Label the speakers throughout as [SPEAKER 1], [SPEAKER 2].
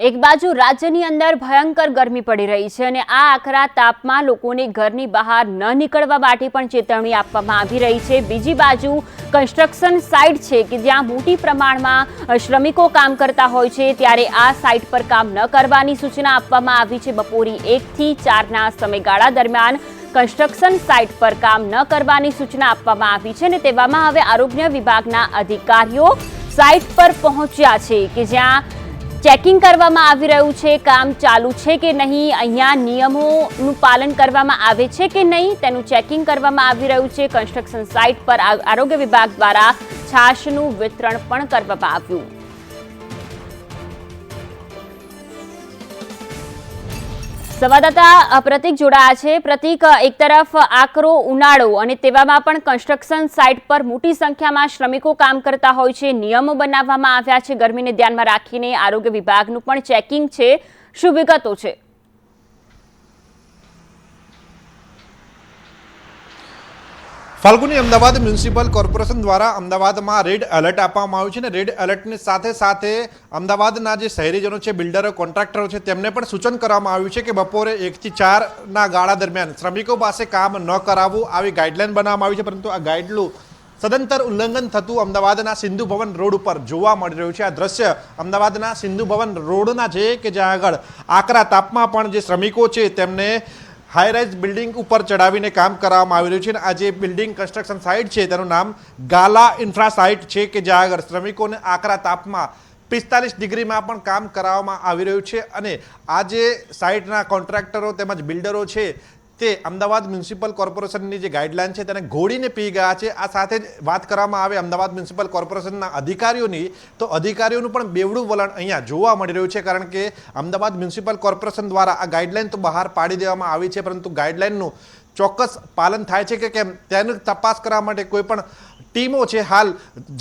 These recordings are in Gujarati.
[SPEAKER 1] એક બાજુ રાજ્યની અંદર ભયંકર ગરમી પડી રહી છે અને આ આકરા તાપમાં લોકોને ઘરની બહાર ન નીકળવા માટે પણ ચેતવણી આપવામાં આવી રહી છે. બીજી બાજુ કન્સ્ટ્રક્શન સાઇટ છે કે જ્યાં મોટી પ્રમાણમાં શ્રમિકો કામ કરતા હોય છે ત્યારે આ સાઇટ પર કામ ન કરવાની સૂચના આપવામાં આવી છે. બપોરે એકથી ચારના સમયગાળા દરમિયાન કન્સ્ટ્રક્શન સાઇટ પર કામ ન કરવાની સૂચના આપવામાં આવી છે અને તેવામાં હવે આરોગ્ય વિભાગના અધિકારીઓ સાઇટ પર પહોંચ્યા છે કે જ્યાં ચેકિંગ કરવામાં આવી રહ્યું છે, કામ ચાલુ છે કે નહીં, અહીંયા નિયમોનું પાલન કરવામાં આવે છે કે નહીં, તેનું ચેકિંગ કરવામાં આવી રહ્યું છે. કન્સ્ટ્રક્શન સાઇટ પર આરોગ્ય વિભાગ દ્વારા છાશનું વિતરણ પણ કરવામાં આવ્યું. સંવાદદાતા પ્રતિક જોડાયા છે. પ્રતિક એક તરફ આકરો ઉનાળો અને તેવામાં પણ કન્સ્ટ્રક્શન સાઇટ પર મોટી સંખ્યામાં શ્રમિકો કામ કરતા હોય છે. નિયમો બનાવવામાં આવ્યા છે. ગરમીને ધ્યાનમાં રાખીને આરોગ્ય વિભાગનું પણ ચેકિંગ છે. શું વિગતો છે?
[SPEAKER 2] ફાલ્ગુની અમદાવાદ મ્યુનિસિપલ કોર્પોરેશન દ્વારા અમદાવાદમાં રેડ એલર્ટ આપવામાં આવ્યું છે અને રેડ એલર્ટની સાથે સાથે અમદાવાદના જે શહેરીજનો છે, બિલ્ડરો, કોન્ટ્રાક્ટરો છે, તેમને પણ સૂચન કરવામાં આવ્યું છે કે બપોરે એકથી ચારના ગાળા દરમિયાન શ્રમિકો પાસે કામ ન કરાવવું આવી ગાઈડલાઈન બનાવવામાં આવી છે, પરંતુ આ ગાઈડલું સદંતર ઉલ્લંઘન થતું અમદાવાદના સિંધુ ભવન રોડ ઉપર જોવા મળી રહ્યું છે. આ દ્રશ્ય અમદાવાદના સિંધુ ભવન રોડના છે કે જ્યાં આગળ આકરા તાપમાં પણ જે શ્રમિકો છે, તેમને હાઈરાઇઝ બિલ્ડિંગ ઉપર ચડાવીને કામ કરવામાં આવી રહ્યું છે અને આ જે બિલ્ડિંગ કન્સ્ટ્રક્શન સાઇટ છે, તેનું નામ ગાલા ઇન્ફ્રા સાઇટ છે કે જ્યાં આગળ શ્રમિકોને આકરા તાપમાં પિસ્તાલીસ ડિગ્રીમાં પણ કામ કરાવવામાં આવી રહ્યું છે. અને આ જે સાઇટના કોન્ટ્રાક્ટરો તેમજ બિલ્ડરો છે તે અમદાવાદ મ્યુનિસિપલ કોર્પોરેશનની જે ગાઈડલાઈન છે તેને ઘોડીને પી ગયા છે. આ સાથે જ વાત કરવામાં આવે અમદાવાદ મ્યુનિસિપલ કોર્પોરેશનના અધિકારીઓની, તો અધિકારીઓનું પણ બેવડું વલણ અહીંયા જોવા મળી રહ્યું છે, કારણ કે અમદાવાદ મ્યુનિસિપલ કોર્પોરેશન દ્વારા આ ગાઈડલાઈન તો બહાર પાડી દેવામાં આવી છે, પરંતુ ગાઈડલાઈનનું ચોક્કસ પાલન થાય છે કે કેમ, તેની તપાસ કરવા માટે કોઈ પણ ટીમો છે હાલ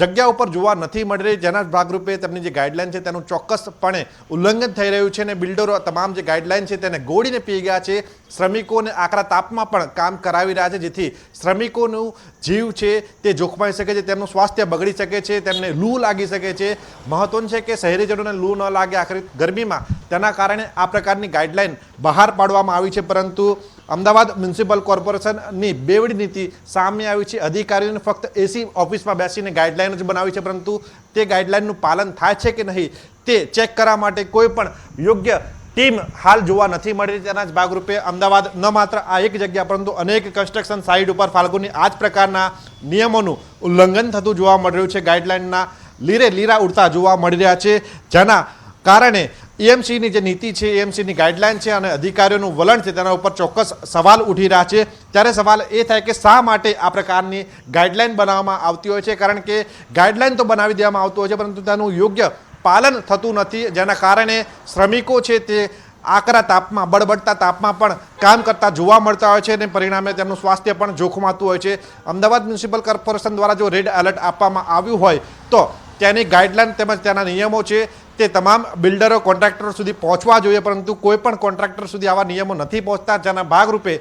[SPEAKER 2] જગ્યા ઉપર જોવા નથી મળી રહી. જેના ભાગરૂપે તેમની જે ગાઈડલાઈન છે તેનું ચોક્કસપણે ઉલ્લંઘન થઈ રહ્યું છે અને બિલ્ડરો તમામ જે ગાઈડલાઈન છે તેને ગોળીને પી ગયા છે. શ્રમિકોને આકરા તાપમાં પણ કામ કરાવી રહ્યા છે, જેથી શ્રમિકોનું જીવ છે તે જોખમાઈ શકે છે, તેમનું સ્વાસ્થ્ય બગડી શકે છે, તેમને લૂ લાગી શકે છે. મહત્વનું છે કે શહેરીજનોને લૂ ન લાગે. આખરી ગરમીમાં તેના કારણે આ પ્રકારની ગાઈડલાઈન બહાર પાડવામાં આવી છે, પરંતુ અમદાવાદ મ્યુનિસિપલ કોર્પોરેશનની બેવડી નીતિ સામે આવી છે. અધિકારીઓને ફક્ત એસી ઓફિસમાં બેસીને ગાઈડલાઈન જ બનાવી છે, પરંતુ તે ગાઈડલાઈનનું પાલન થાય છે કે નહીં તે ચેક કરવા માટે કોઈ પણ યોગ્ય ટીમ હાલ જોવા નથી મળી. તેના જ ભાગરૂપે અમદાવાદ ન માત્ર આ એક જગ્યા, પરંતુ અનેક કન્સ્ટ્રક્શન સાઇટ ઉપર ફાલ્ગુની આ જ પ્રકારના નિયમોનું ઉલ્લંઘન થતું જોવા મળી રહ્યું છે. ગાઈડલાઈનના લીરે લીરા ઉડતા જોવા મળી રહ્યા છે, જેના કારણે એએમસીની જે નીતિ છે, એએમસીની ગાઈડલાઈન છે અને અધિકારીઓનું વલણ છે, તેના ઉપર ચોક્કસ સવાલ ઉઠી રહ્યા છે. ત્યારે સવાલ એ થાય કે શા માટે આ પ્રકારની ગાઈડલાઈન બનાવવામાં આવતી હોય છે? કારણ કે ગાઈડલાઈન તો બનાવી દેવામાં આવતું હોય છે, પરંતુ તેનું યોગ્ય પાલન થતું નથી. જેના કારણે શ્રમિકો છે તે આકરા તાપમાં, બળબડતા તાપમાં પણ કામ કરતા જોવા મળતા હોય છે અને પરિણામે તેમનું સ્વાસ્થ્ય પણ જોખમાતું હોય છે. અમદાવાદ મ્યુનિસિપલ કોર્પોરેશન દ્વારા જો રેડ એલર્ટ આપવામાં આવ્યું હોય, તો તેની ગાઈડલાઈન તેમજ તેના નિયમો છે. તે તમામ બિલ્ડરો, કોન્ટ્રાક્ટરો સુધી પહોંચવા જોઈએ, પરંતુ કોઈ પણ કોન્ટ્રાક્ટર સુધી આવા નિયમો નથી પહોંચતા, જેના ભાગરૂપે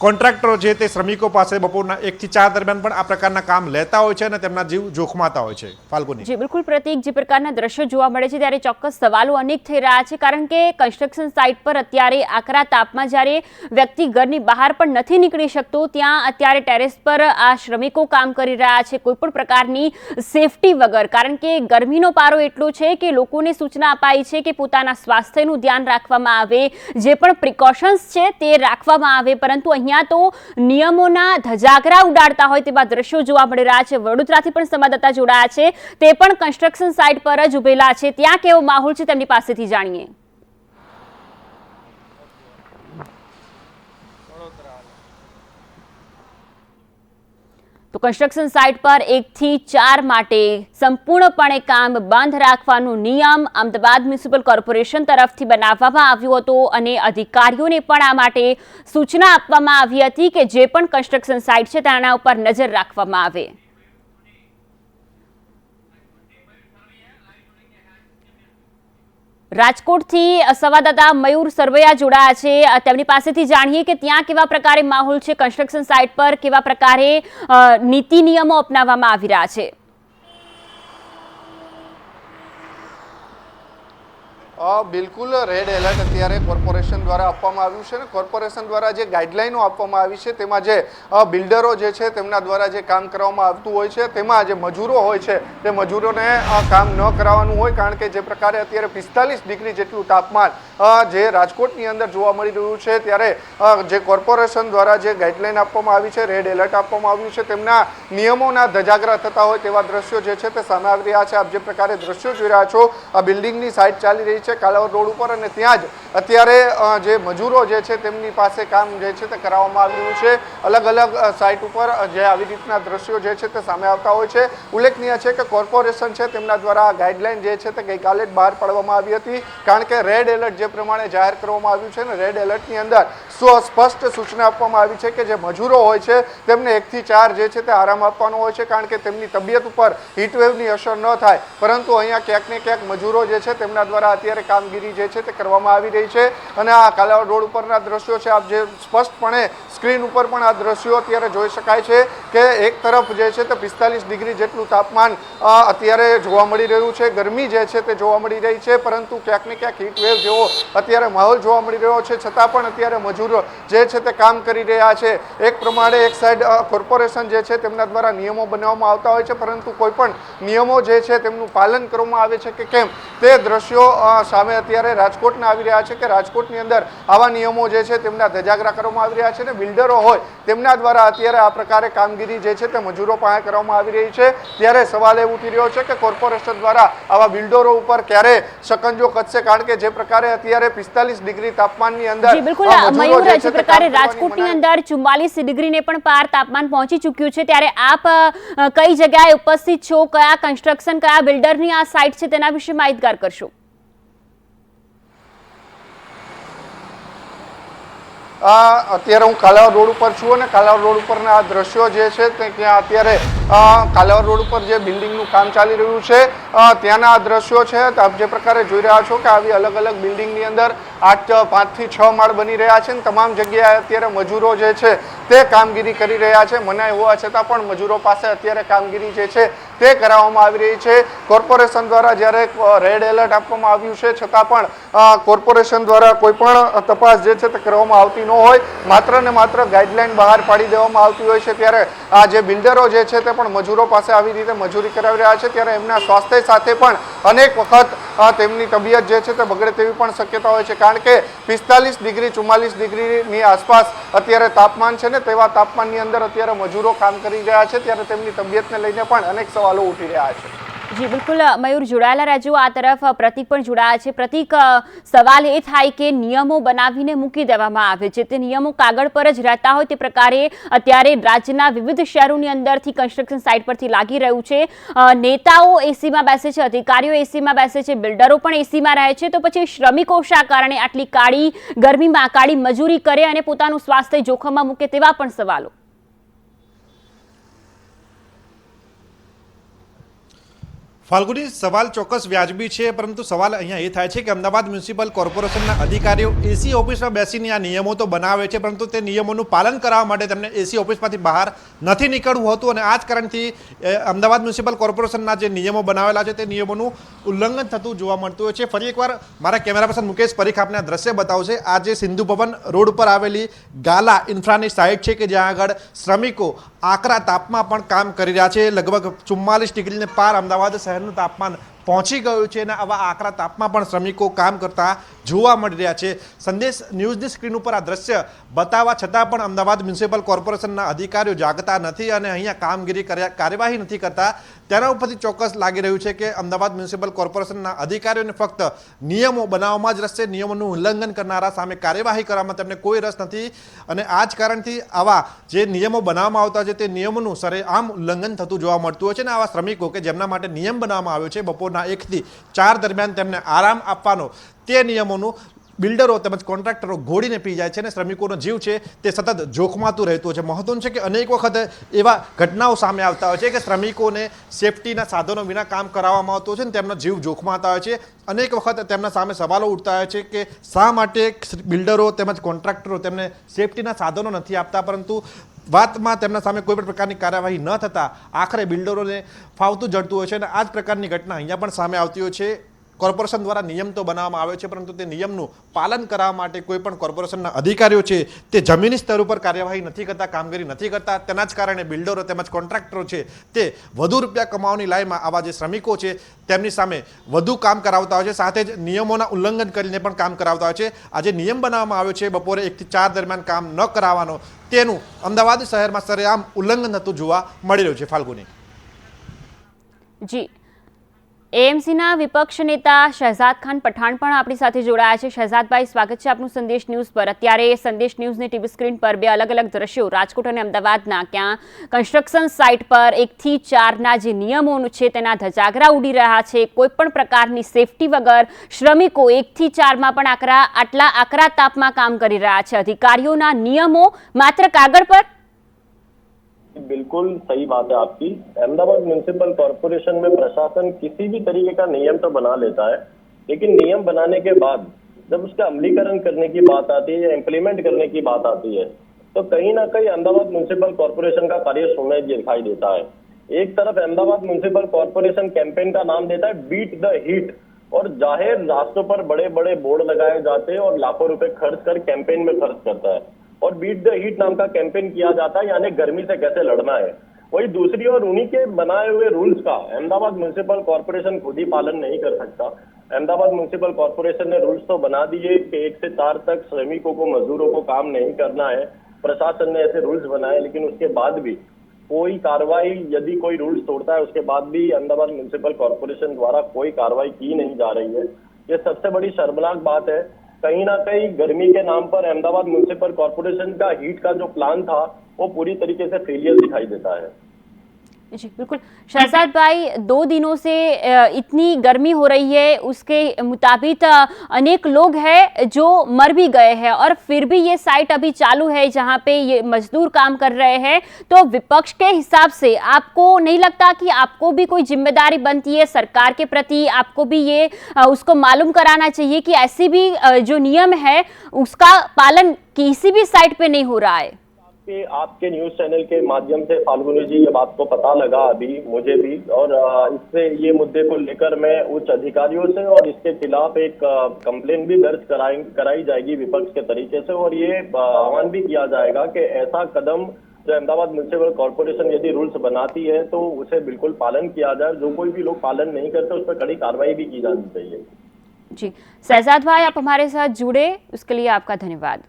[SPEAKER 2] કોન્ટ્રાક્ટરો છે તે શ્રમિકો પાસે બપોરના એકથી ચાર દરમિયાન પણ આ પ્રકારના કામ લેતા હોય છે અને તેમના જીવ જોખમાતા હોય છે. ફાલ્ગુની.
[SPEAKER 1] જી, બિલકુલ પ્રતિક જે પ્રકારના દ્રશ્યો જોવા મળે છે ત્યારે ચોક્કસ સવાલો અનેક થઈ રહ્યા છે કારણ કે કન્સ્ટ્રક્શન સાઇટ પર અત્યારે આકરા તાપમાં જ્યારે વ્યક્તિ ઘરની બહાર પણ નથી નીકળી શકતો, ત્યાં અત્યારે ટેરેસ પર આ શ્રમિકો કામ કરી રહ્યા છે કોઈ પણ પ્રકારની સેફટી વગર. કારણ કે ગરમીનો પારો એટલો છે કે લોકોને સૂચના અપાઈ છે કે પોતાના સ્વાસ્થ્યનું ધ્યાન રાખવામાં આવે, જે પણ પ્રિકોશન્સ છે તે રાખવામાં આવે, પરંતુ અહીંયા તો નિયમોના ધજાગરા ઉડાડતા હોય તેવા દ્રશ્યો જોવા મળી રહ્યા છે. વડોદરાથી પણ સંવાદદાતા જોડાયા છે. તે પણ કન્સ્ટ્રક્શન સાઇટ પર જ ઉભેલા છે. ત્યાં કેવો માહોલ છે તેમની પાસેથી જાણીએ. તો કન્સ્ટ્રક્શન સાઇટ પર એકથી ચાર માટે સંપૂર્ણપણે કામ બંધ રાખવાનો નિયમ અમદાવાદ મ્યુનિસિપલ કોર્પોરેશન તરફથી બનાવવામાં આવ્યો હતો અને અધિકારીઓને પણ આ માટે સૂચના આપવામાં આવી હતી કે જે પણ કન્સ્ટ્રક્શન સાઇટ છે તેના ઉપર નજર રાખવામાં આવે. રાજકોટથી સંવાદદાતા મયુર સરવૈયા જોડાયા છે. તેમની પાસેથી જાણીએ કે ત્યાં કેવા પ્રકારે માહોલ છે કન્સ્ટ્રક્શન સાઇટ પર કેવા પ્રકારે નીતિ નિયમો અપનાવવામાં આવી રહ્યા છે.
[SPEAKER 3] બિલકુલ રેડ એલર્ટ અત્યારે કોર્પોરેશન દ્વારા આપવામાં આવ્યું છે અને કોર્પોરેશન દ્વારા જે ગાઈડલાઈનો આપવામાં આવી છે, તેમાં જે બિલ્ડરો જે છે તેમના દ્વારા જે કામ કરવામાં આવતું હોય છે, તેમાં જે મજૂરો હોય છે, તે મજૂરોને કામ ન કરાવવાનું હોય, કારણ કે જે પ્રકારે અત્યારે પિસ્તાલીસ ડિગ્રી જેટલું તાપમાન જે રાજકોટની અંદર જોવા મળી રહ્યું છે, ત્યારે જે કોર્પોરેશન દ્વારા જે ગાઈડલાઈન આપવામાં આવી છે, રેડ એલર્ટ આપવામાં આવ્યું છે, તેમના નિયમોના ધજાગરા થતા હોય તેવા દ્રશ્યો જે છે તે સામે આવી રહ્યા છે. આપ જે પ્રકારે દ્રશ્યો જોઈ રહ્યા છો, આ બિલ્ડિંગની સાઇટ ચાલી રહી છે કાલાવડ રોડ ઉપર અને ત્યાં જ અત્યારે જે મજૂરો જે છે તેમની પાસે કામ જે છે તે કરાવવામાં આવી રહ્યું છે. અલગ અલગ સાઇટ ઉપર જે આવી રીતના દ્રશ્યો જે છે તે સામે આવતા હોય છે. ઉલ્લેખનીય છે કે કોર્પોરેશન છે તેમના દ્વારા ગાઈડલાઇન જે છે તે ગઈકાલે જ બહાર પાડવામાં આવી હતી. કારણ કે રેડ એલર્ટ જે પ્રમાણે જાહેર કરવામાં આવ્યું છે ને રેડ એલર્ટની અંદર સ્પષ્ટ સૂચના આપવામાં આવી છે કે જે મજૂરો હોય છે તેમને એકથી ચાર જે છે તે આરામ આપવાનો હોય છે. કારણ કે તેમની તબિયત ઉપર હીટવેવની અસર ન થાય. પરંતુ અહીંયા ક્યાંક ને ક્યાંક મજૂરો જે છે તેમના દ્વારા અત્યારે કામગીરી જે છે તે કરવામાં આવી રહી છે અને આ કાલાવડ રોડ ઉપરના દ્રશ્યો છે. આપ જે સ્પષ્ટપણે સ્ક્રીન ઉપર પણ આ દ્રશ્યો અત્યારે જોઈ શકાય છે કે એક તરફ જે છે તે પિસ્તાલીસ ડિગ્રી જેટલું તાપમાન અત્યારે જોવા મળી રહ્યું છે. ગરમી જે છે તે જોવા મળી રહી છે, પરંતુ ક્યાંક ને ક્યાંક હીટવેવ જેવો અત્યારે માહોલ જોવા મળી રહ્યો છે. છતાં પણ અત્યારે મજૂરો જે છે તે કામ કરી રહ્યા છે. એક પ્રમાણે એક સાઈડ કોર્પોરેશન જે છે તેમના દ્વારા નિયમો બનાવવામાં આવતા હોય છે, પરંતુ કોઈ પણ નિયમો જે છે તેમનું પાલન કરવામાં આવે છે કે કેમ તે દ્રશ્યો સામે અત્યારે રાજકોટના આવી રહ્યા છે કે રાજકોટની અંદર આવા નિયમો જે છે તેમના ધજાગરા કરવામાં આવી રહ્યા છે ને બિલ્ડરો હોય તેમના દ્વારા અત્યારે આ પ્રકારે કામગીરી જે છે તે મજૂરો પાસે કરવામાં આવી રહી છે. ત્યારે સવાલ એ ઉઠી રહ્યો છે કે કોર્પોરેશન દ્વારા આવા બિલ્ડરો ઉપર ક્યારે શકંજો કચશે? કારણ કે જે પ્રકારે અત્યારે પિસ્તાલીસ ડિગ્રી તાપમાનની અંદર
[SPEAKER 1] બિલકુલ. મયુર
[SPEAKER 3] જે
[SPEAKER 1] પ્રકારે રાજકોટની અંદર ચુમ્માલીસ ડિગ્રીને પણ પાર તાપમાન પહોંચી ચૂક્યું છે. ત્યારે આપ કઈ જગ્યાએ ઉપસ્થિત છો? કયા કન્સ્ટ્રક્શન કયા બિલ્ડરની આ સાઇટ છે તેના વિશે માહિતગાર કરશો?
[SPEAKER 3] આ અત્યારે હું કાલાવડ રોડ ઉપર છું અને કાલાવડ રોડ ઉપરના આ દ્રશ્યો જે છે તે ત્યાં અત્યારે કાલાવડ રોડ ઉપર જે બિલ્ડિંગનું કામ ચાલી રહ્યું છે ત્યાંના આ દ્રશ્યો છે. આપ જે પ્રકારે જોઈ રહ્યા છો કે આવી અલગ અલગ બિલ્ડિંગની અંદર આઠ, પાંચથી છ માળ બની રહ્યા છે ને તમામ જગ્યાએ અત્યારે મજૂરો જે છે તે કામગીરી કરી રહ્યા છે. મનાય હોવા છતાં પણ મજૂરો પાસે અત્યારે કામગીરી જે છે તે કરાવવામાં આવી રહી છે. કોર્પોરેશન દ્વારા જ્યારે રેડ એલર્ટ આપવામાં આવ્યું છે, છતાં પણ કોર્પોરેશન દ્વારા કોઈ પણ તપાસ જે છે તે કરવામાં આવતી ન હોય. માત્ર ને માત્ર ગાઈડલાઈન બહાર પાડી દેવામાં આવતી હોય છે. ત્યારે આ જે બિલ્ડરો જે છે તે પણ મજૂરો પાસે આવી રીતે મજૂરી કરાવી રહ્યા છે. ત્યારે એમના સ્વાસ્થ્ય સાથે પણ અનેક વખત તેમની તબિયત જે છે તે બગડે તેવી પણ શક્યતા હોય છે. કારણ કે પિસ્તાલીસ ડિગ્રી, ચુમ્માલીસ ડિગ્રીની આસપાસ અત્યારે તાપમાન છે ને, તેવા તાપમાનની અંદર અત્યારે મજૂરો કામ કરી રહ્યા છે. ત્યારે તેમની તબિયતને લઈને પણ અનેક સવાલો ઉઠી રહ્યા છે.
[SPEAKER 1] જી, બિલકુલ મયુર, જોડાયેલા રાજુ આ તરફ પ્રતિક પણ જોડાયા છે. પ્રતિક સવાલ એ થાય કે નિયમો બનાવીને મૂકી દેવામાં આવે છે. તે નિયમો કાગળ પર જ રહેતા હોય તે પ્રકારે અત્યારે રાજ્યના વિવિધ શહેરોની અંદરથી કન્સ્ટ્રક્શન સાઇટ પરથી લાગી રહ્યું છે. નેતાઓ એસીમાં બેસે છે, અધિકારીઓ એસીમાં બેસે છે બિલ્ડરો પણ એસીમાં રહે છે. તો પછી શ્રમિકો શા કારણે આટલી કાળી ગરમીમાં, કાળી મજૂરી કરે અને પોતાનું સ્વાસ્થ્ય જોખમમાં મૂકે તેવા પણ સવાલો.
[SPEAKER 2] ફાલ્ગુની સવાલ ચોક્કસ વ્યાજબી છે, પરંતુ સવાલ અહીંયા એ થાય છે કે અમદાવાદ મ્યુનિસિપલ કોર્પોરેશનના અધિકારીઓ એસી ઓફિસમાં બેસીને આ નિયમો તો બનાવે છે, પરંતુ તે નિયમોનું પાલન કરવા માટે તેમને એસી ઓફિસમાંથી બહાર નથી નીકળવું હોતું અને આ જ કારણથી અમદાવાદ મ્યુનિસિપલ કોર્પોરેશનના જે નિયમો બનાવેલા છે, તે નિયમોનું ઉલ્લંઘન થતું જોવા મળતું હોય છે. ફરી એકવાર મારા કેમેરા પર્સન મુકેશ પરીખ આપને આ દ્રશ્ય બતાવશે. આ જે સિંધુ ભવન રોડ ઉપર આવેલી ગાલા ઇન્ફ્રાની સાઇટ છે કે જ્યાં આગળ શ્રમિકો આકરા તાપમાં પણ કામ કરી રહ્યા છે. લગભગ ચુમ્માલીસ ડિગ્રીને પાર અમદાવાદ શહેરનું તાપમાન પહોંચી ગયું છે અને આવા આકરા તાપમાં પણ શ્રમિકો કામ કરતા જોવા મળી રહ્યા છે. સંદેશ ન્યૂઝની સ્ક્રીન ઉપર આ દ્રશ્ય બતાવવા છતાં પણ અમદાવાદ મ્યુનિસિપલ કોર્પોરેશનના અધિકારીઓ જાગતા નથી અને અહીંયા કામગીરી કર્યા કાર્યવાહી નથી કરતા. તેના ઉપરથી ચોક્કસ લાગી રહ્યું છે કે અમદાવાદ મ્યુનિસિપલ કોર્પોરેશનના અધિકારીઓને ફક્ત નિયમો બનાવવામાં જ રસ છે નિયમોનું ઉલ્લંઘન કરનારા સામે કાર્યવાહી કરવામાં તેમને કોઈ રસ નથી અને આ જ કારણથી આવા જે નિયમો બનાવવામાં આવતા છે તે નિયમોનું સરેઆમ ઉલ્લંઘન થતું જોવા મળતું હોય છે અને આવા શ્રમિકો કે જેમના માટે નિયમ બનાવવામાં આવ્યો છે બપોરના એકથી ચાર દરમિયાન તેમને આરામ આપવાનો. તે નિયમોનું બિલ્ડરો તેમજ કોન્ટ્રાક્ટરો ઘોડીને પી જાય છે અને શ્રમિકોનો જીવ છે તે સતત જોખમાતું રહેતું છે. મહત્વનું છે કે અનેક વખત એવા ઘટનાઓ સામે આવતા હોય છે કે શ્રમિકોને સેફટીના સાધનો વિના કામ કરાવવામાં આવતું છે અને તેમનો જીવ જોખમાતા હોય છે. અનેક વખત તેમના સામે સવાલો ઉઠતા હોય છે કે શા માટે બિલ્ડરો તેમજ કોન્ટ્રાક્ટરો તેમને સેફટીના સાધનો નથી આપતા? પરંતુ વાતમાં તેમના સામે કોઈ પણ પ્રકારની કાર્યવાહી ન થતાં આખરે બિલ્ડરોને ફાવતું જડતું હોય છે અને આ જ પ્રકારની ઘટના અહીંયા પણ સામે આવતી હોય છે. કોર્પોરેશન દ્વારા નિયમ તો બનાવવામાં આવ્યો છે, પરંતુ તે નિયમનું પાલન કરવા માટે કોઈ પણ કોર્પોરેશનના અધિકારીઓ છે, તે જમીની સ્તર ઉપર કાર્યવાહી નથી કરતા, કામગીરી નથી કરતા. તેના જ કારણે બિલ્ડરો તેમજ કોન્ટ્રાક્ટરો છે, તે વધુ રૂપિયા કમાવાની લાઈમાં આવા જે શ્રમિકો છે, તેમની સામે વધુ કામ કરાવતા હોય છે, સાથે જ નિયમોના ઉલ્લંઘન કરીને પણ કામ કરાવતા હોય છે. આજે નિયમ બનાવવામાં આવ્યો છે, બપોરે એકથી ચાર દરમિયાન કામ ન કરાવવાનો. તેનું અમદાવાદ શહેરમાં સરેઆમ ઉલ્લંઘન થતું જોવા મળી રહ્યું છે, ફાલ્ગુની.
[SPEAKER 1] જી. એએમસીના વિપક્ષ નેતા શહેજાદ ખાન પઠાણ પણ આપણી સાથે જોડાયા છે. શહેજાદભાઈ સ્વાગત છે આપનું સંદેશ ન્યૂઝ પર. અત્યારે સંદેશ ન્યૂઝની ટીવી સ્ક્રીન પર બે અલગ અલગ દ્રશ્યો, રાજકોટ અને અમદાવાદના. ક્યાં કન્સ્ટ્રક્શન સાઇટ પર એકથી ચારના જે નિયમોનું છે તેના ધજાગરા ઉડી રહ્યા છે. કોઈપણ પ્રકારની સેફટી વગર શ્રમિકો એકથી ચારમાં પણ આકરા, આટલા આકરા તાપમાં કામ કરી રહ્યા છે. અધિકારીઓના નિયમો માત્ર કાગળ પર
[SPEAKER 4] बिल्कुल सही बात है आपकी। अहमदाबाद म्यूनिसिपल कॉरपोरेशन में प्रशासन किसी भी तरीके का नियम तो बना लेता है, लेकिन नियम बनाने के बाद जब उसका अमलीकरण करने की बात आती है या इम्प्लीमेंट करने की बात आती है तो कहीं ना कहीं अहमदाबाद म्यूनिसिपल कॉरपोरेशन का कार्य शून्य दिखाई देता है। एक तरफ़ अहमदाबाद म्यूनिसिपल कॉरपोरेशन कैंपेन का नाम देता है बीट द हीट और ज़ाहिर रास्तों पर बड़े बड़े बोर्ड लगाए जाते हैं और लाखों रुपए खर्च कर कैंपेन में खर्च करता है। और बीट द हीट नाम का कैंपेन किया जाता है, यानी गर्मी से कैसे लड़ना है। वही दूसरी ओर उन्हीं के बनाए हुए रूल्स का, अहमदाबाद म्यूनिसिपल कॉरपोरेशन खुद ही पालन नहीं कर सकता। अहमदाबाद म्यूनिसिपल कॉरपोरेशन ने रूल्स तो बना दिए कि एक से चार तक श्रमिकों को, मजदूरों को काम नहीं करना है। प्रशासन ने ऐसे रूल्स बनाए, लेकिन उसके बाद भी कोई कार्रवाई, यदि कोई रूल्स तोड़ता है, उसके बाद भी अहमदाबाद म्यूनिसिपल कॉरपोरेशन द्वारा कोई कार्रवाई की नहीं जा रही है। ये सबसे बड़ी शर्मनाक बात है कहीं ना कहीं गर्मी के नाम पर अहमदाबाद म्यूनिसिपल कॉरपोरेशन का हीट का जो प्लान था वो पूरी तरीके से फेलियर दिखाई देता है
[SPEAKER 1] जी बिल्कुल। शहजाद भाई, दो दिनों से इतनी गर्मी हो रही है, उसके मुताबिक अनेक लोग हैं जो मर भी गए हैं और फिर भी ये साइट अभी चालू है जहाँ पे ये मजदूर काम कर रहे हैं। तो विपक्ष के हिसाब से आपको नहीं लगता कि आपको भी कोई ज़िम्मेदारी बनती है सरकार के प्रति? आपको भी ये उसको मालूम कराना चाहिए कि ऐसी भी जो नियम है, उसका पालन किसी भी साइट पे नहीं हो रहा है?
[SPEAKER 4] आपके आपके न्यूज़ चैनल के माध्यम से फाल्गुनी जी, ये बात को पता लगा अभी, मुझे भी। और इससे ये मुद्दे को लेकर मैं उच्च अधिकारियों से और इसके खिलाफ एक कंप्लेन भी दर्ज कराई कराई जाएगी विपक्ष के तरीके से। और ये आह्वान भी किया जाएगा कि ऐसा कदम जो अहमदाबाद म्यूनिसिपल कॉरपोरेशन यदि रूल्स बनाती है तो उसे बिल्कुल पालन किया जाए। जो कोई भी लोग पालन नहीं करते, उस पर कड़ी कार्रवाई भी की जानी चाहिए।
[SPEAKER 1] जी। शहजाद भाई, आप हमारे साथ जुड़े, उसके लिए आपका धन्यवाद।